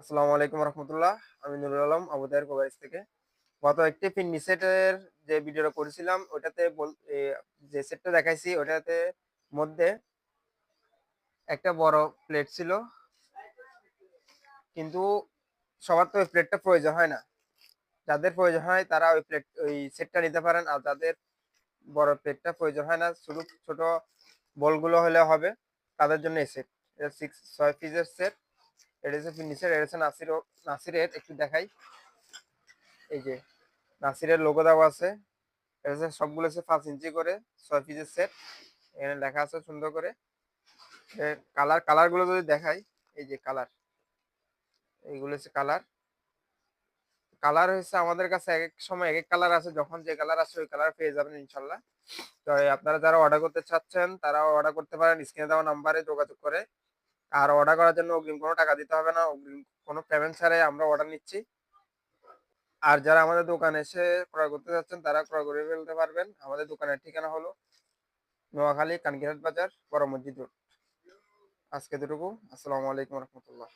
আসসালামু আলাইকুম রহমতুল্লাহ, আমি নুরুল আলম আবুদায়ের কোভাইস থেকে। গত একটি ফিন্নি সেটের যে ভিডিওটা করেছিলাম, ওটাতে যে সেটটা দেখাইছি, ওটাতে মধ্যে একটা বড় প্লেট ছিল। কিন্তু সবার তো ওই প্লেটটা প্রয়োজন হয় না। যাদের প্রয়োজন হয়, তারা ওই প্লেট ওই সেটটা নিতে পারেন, আর যাদের বড় প্লেটটা প্রয়োজন হয় না, শুধু ছোট বলগুলো হলে হবে, তাদের জন্য এই সেট। এটা সিক্স ছয় পিসের সেট। একটু দেখাই। এই যে, নাসিরের লোগো দেওয়া আছে। সবগুলো হচ্ছে পাঁচ ইঞ্চি করে, ছয় পিসের সেট এখানে লেখা আছে সুন্দর করে। কালার কালারগুলো যদি দেখাই, এই যে কালার এইগুলো হচ্ছে কালার কালার হচ্ছে আমাদের কাছে এক এক সময় এক এক কালার আছে, যখন যে কালার আছে ওই কালার পেয়ে যাবেন ইনশাল্লাহ। তো আপনারা যারা অর্ডার করতে চাচ্ছেন তারা অর্ডার করতে পারেন। স্ক্রিনে দেওয়া নাম্বারে যোগাযোগ করে। আর অর্ডার করার জন্য অগ্রিম কোনো টাকা দিতে হবে না, অগ্রিম কোনো পেমেন্ট ছাড়াই আমরা অর্ডার নিচ্ছি। আর যারা আমাদের দোকানে এসে ক্রয় করতে যাচ্ছেন, তারা ক্রয় করে ফেলতে পারবেন। আমাদের দোকানের ঠিকানা হলো নোয়াখালী কানকিরহাট বাজার, বড় মসজিদ রোড। আজকে দুটুকু আসসালামু আলাইকুম রহমতুল্লাহ।